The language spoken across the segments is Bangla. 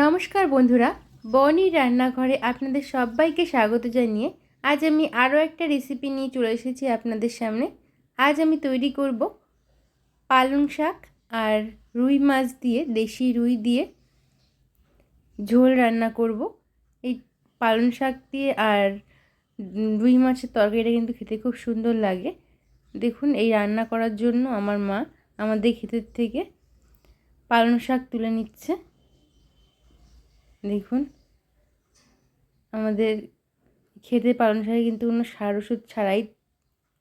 নমস্কার বন্ধুরা, বনি রান্নাঘরে আপনাদের সবাইকে স্বাগত জানিয়ে আজ আমি আরও একটা রেসিপি নিয়ে চলে এসেছি আপনাদের সামনে। আজ আমি তৈরি করব পালং শাক আর রুই মাছ দিয়ে, দেশি রুই দিয়ে ঝোল রান্না করব। এই পালং শাক দিয়ে আর রুই মাছের তরকারিটা কিন্তু খেতে খুব সুন্দর লাগে। দেখুন, এই রান্না করার জন্য আমার মা আমাদের ক্ষেতের থেকে পালং শাক তুলে নিচ্ছে। দেখুন, আমাদের খেতে পালং শাকে কিন্তু কোনো সার ওষুধ ছাড়াই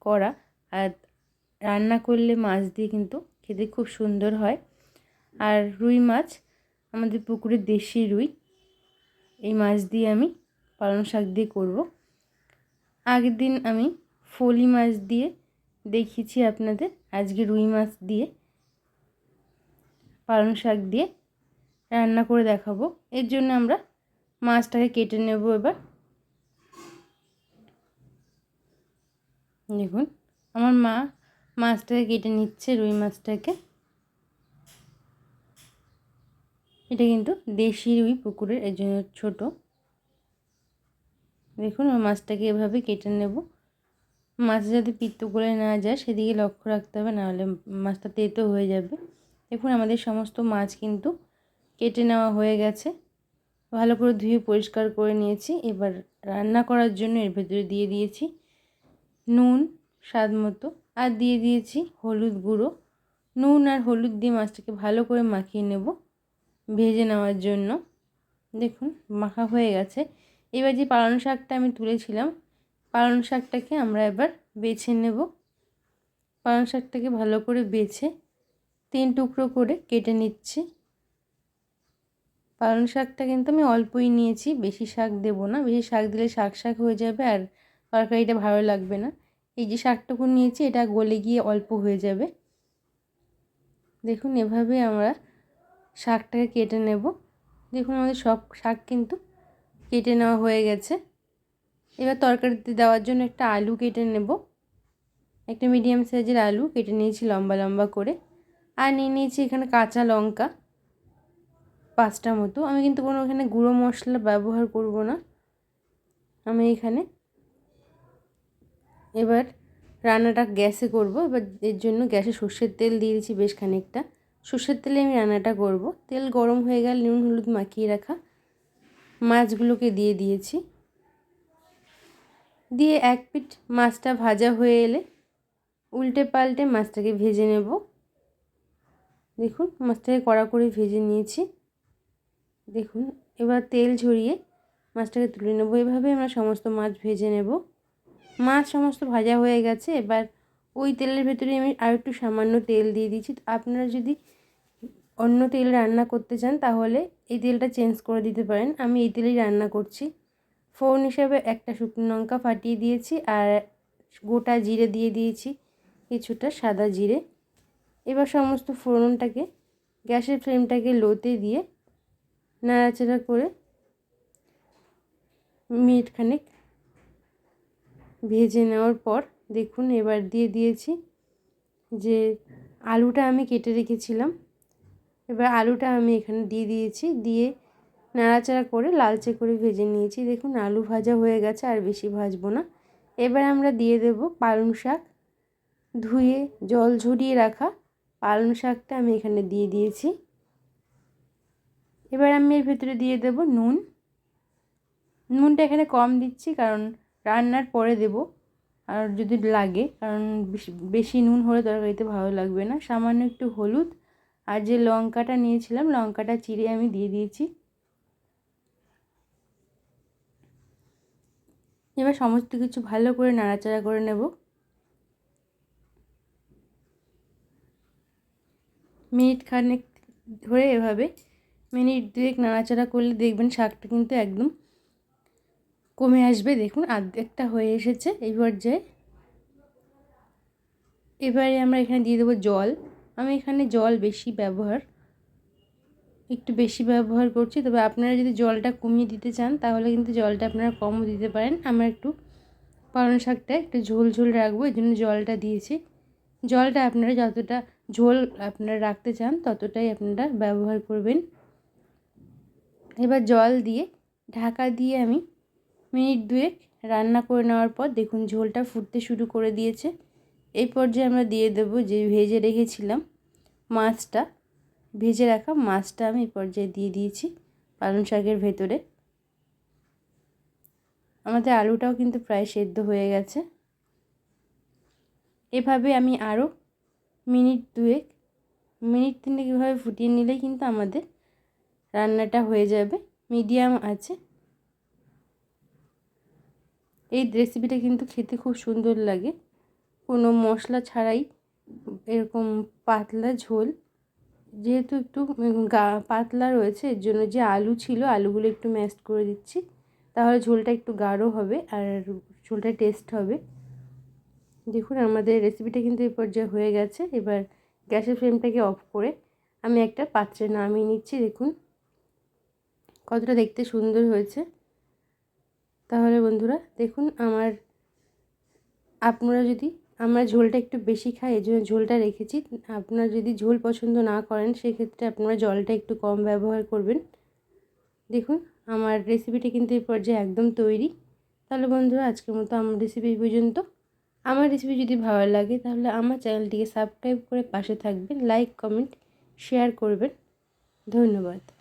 করা আর রান্না করলে মাছ দিয়ে কিন্তু খেতে খুব সুন্দর হয়। আর রুই মাছ, আমাদের পুকুরের দেশি রুই, এই মাছ দিয়ে আমি পালং শাক দিয়ে করব। আগের দিন আমি ফলি মাছ দিয়ে দেখিয়েছি আপনাদের, আজকে রুই মাছ দিয়ে পালং শাক দিয়ে রান্না করে দেখাবো। এর জন্য আমরা মাছটাকে কেটে নেব এবার। দেখুন, আমার মা মাছটাকে কেটে নিচ্ছে, রুই মাছটাকে। এটা কিন্তু দেশি রুই পুকুরের এর জন্য ছোটো। দেখুন মাছটাকে এভাবে কেটে নেব। মাছ যাতে পিত্ত করে না যায়, সেদিকে লক্ষ্য রাখতে হবে নাহলে মাছটা তেতো হয়ে যাবে। দেখুন, আমাদের সমস্ত মাছ কিন্তু কেটে নেওয়া হয়ে গেছে। ভালো করে ধুয়ে পরিষ্কার করে নিয়েছি। এবার রান্না করার জন্য এর ভেতরে দিয়ে দিয়েছি নুন স্বাদ মতো আর দিয়ে দিয়েছি হলুদ গুঁড়ো। নুন আর হলুদ দিয়ে মাছটাকে ভালো করে মাখিয়ে নেব ভেজে নেওয়ার জন্য। দেখুন, মাখা হয়ে গেছে। এবার যে পালং শাকটা আমি তুলেছিলাম, পালং শাকটাকে আমরা এবার বেছে নেব। পালং শাকটাকে ভালো করে বেছে তিন টুকরো করে কেটে নিচ্ছি। পালং শাকটা কিন্তু আমি অল্পই নিয়েছি, বেশি শাক দেব না। বেশি শাক দিলে শাক শাক হয়ে যাবে আর তরকারিটা ভালো লাগবে না। এই যে শাকটুকু নিয়েছি, এটা গলে গিয়ে অল্প হয়ে যাবে। দেখুন, এভাবে আমরা শাকটাকে কেটে নেব। দেখুন, আমাদের সব শাক কিন্তু কেটে নেওয়া হয়ে গেছে। এবার তরকারিতে দেওয়ার জন্য একটা আলু কেটে নেব। একটা মিডিয়াম সাইজের আলু কেটে নিয়েছি লম্বা লম্বা করে। আর নিয়ে নিয়েছি এখানে কাঁচা লঙ্কা। পাঁচটা মতো। আমি কিন্তু কোনো এখানে গুঁড়ো মশলা ব্যবহার করব না। আমি এখানে এবার রান্নাটা গ্যাসে করব। এবার এর জন্য গ্যাসে সর্ষের তেল দিয়ে দিয়েছি বেশ খানিকটা। সর্ষের তেলে আমি রান্নাটা করব। তেল গরম হয়ে গেল নুন, হলুদ মাখিয়ে রাখা মাছগুলোকে দিয়ে দিয়েছি। দিয়ে এক পিঠ মাছটা ভাজা হয়ে এলে উল্টে পাল্টে মাছটাকে ভেজে নেব। দেখুন মাছটাকে কড়া করে ভেজে নিয়েছি। দেখুন, এবার তেল ঝরিয়ে মাছটাকে তুলে নেব। এভাবে আমরা সমস্ত মাছ ভেজে নেব। মাছ সমস্ত ভাজা হয়ে গেছে। এবার ওই তেলের ভেতরে আমি আর একটু সামান্য তেল দিয়ে দিচ্ছি। আপনারা যদি অন্য তেল রান্না করতে চান, তাহলে এই তেলটা চেঞ্জ করে দিতে পারেন। আমি এই তেলেই রান্না করছি। ফোড়ন হিসাবে একটা শুকনো লঙ্কা ফাটিয়ে দিয়েছি আর গোটা জিরে দিয়ে দিয়েছি কিছুটা সাদা জিরে। এবার সমস্ত ফোড়নটাকে, গ্যাসের ফ্লেমটাকে লোতে দিয়ে নাড়াচাড়া করে মিনিট খানেক ভেজে নেওয়ার পর দেখুন এবার দিয়ে দিয়েছি যে আলুটা আমি কেটে রেখেছিলাম। এবার আলুটা আমি এখানে দিয়ে দিয়েছি, দিয়ে নাড়াচাড়া করে লালচে করে ভেজে নিয়েছি। দেখুন আলু ভাজা হয়ে গেছে, আর বেশি ভাজবো না। এবার আমরা দিয়ে দেব পালং শাক। ধুয়ে জল ঝরিয়ে রাখা পালং শাকটা আমি এখানে দিয়ে দিয়েছি। এবার আমি এর ভেতরে দিয়ে দেব নুন। নুনটা এখানে কম দিচ্ছি কারণ রান্নার পরে দেব। আর যদি লাগে, কারণ বেশি নুন হলে তরকারিতে ভালো লাগবে না। সামান্য একটু হলুদ আর যে লঙ্কাটা নিয়েছিলাম, লঙ্কাটা চিড়ে আমি দিয়ে দিয়েছি। এবার সমস্ত কিছু ভালো করে নাড়াচাড়া করে নেব। মিনিট খানেক ধরে এভাবে মিনিট দুয়েক নাড়াচাড়া করলে দেখবেন শাকটা কিন্তু একদম কমে আসবে। দেখুন, আর্ধেকটা হয়ে এসেছে এই পর্যায়ে। এবারে আমরা এখানে দিয়ে দেবো জল। আমি এখানে জল বেশি ব্যবহার, একটু বেশি ব্যবহার করছি। তবে আপনারা যদি জলটা কমিয়ে দিতে চান, তাহলে কিন্তু জলটা আপনারা কমও দিতে পারেন। আমরা একটু পালং শাকটা একটু ঝোল ঝোল রাখব, এই জন্য জলটা দিয়েছি। জলটা আপনারা যতটা ঝোল আপনারা রাখতে চান, ততটাই আপনারা ব্যবহার করবেন। এবার জল দিয়ে ঢাকা দিয়ে আমি মিনিট দুয়েক রান্না করে নেওয়ার পর দেখুন ঝোলটা ফুটতে শুরু করে দিয়েছে। এই পর্যায়ে আমরা দিয়ে দেবো যে ভেজে রেখেছিলাম মাছটা, ভেজে রাখা মাছটা আমি এই পর্যায়ে দিয়ে দিয়েছি পালং শাকের ভেতরে। আমাদের আলুটাও কিন্তু প্রায় সেদ্ধ হয়ে গেছে। এভাবে আমি আরও মিনিট দুয়েক, মিনিট তিনেক এভাবে ফুটিয়ে নিলেই কিন্তু আমাদের রান্নাটা হয়ে যাবে। মিডিয়াম আছে। এই রেসিপিটা কিন্তু খেতে খুব সুন্দর লাগে। কোনো মশলা ছাড়াই এরকম পাতলা ঝোল। যেহেতু একটু গা, পাতলা রয়েছে, এর জন্য যে আলু ছিল, আলুগুলো একটু ম্যাশ করে দিচ্ছি। তাহলে ঝোলটা একটু গাঢ় হবে আর ঝোলটা টেস্ট হবে। দেখুন, আমাদের রেসিপিটা কিন্তু এই পর্যায়ে হয়ে গেছে। এবার গ্যাসের ফ্লেমটাকে অফ করে আমি একটা পাত্রে নামিয়ে নিচ্ছি, দেখুন। কতটা দেখতে সুন্দর হয়েছে। তাহলে বন্ধুরা দেখুন আমার, আপনারা যদি আমরা ঝোলটা একটু বেশি খাই এই জন্য ঝোলটা রেখেছি। আপনারা যদি ঝোল পছন্দ না করেন, সেক্ষেত্রে আপনারা জলটা একটু কম ব্যবহার করবেন। দেখুন আমার রেসিপিটা কিন্তু এই পর্যায়ে একদম তৈরি। তাহলে বন্ধুরা আজকের মতো আমার রেসিপি পর্যন্ত। আমার রেসিপি যদি ভালো লাগে, তাহলে আমার চ্যানেলটিকে সাবস্ক্রাইব করে পাশে থাকবেন। লাইক কমেন্ট শেয়ার করবেন। ধন্যবাদ।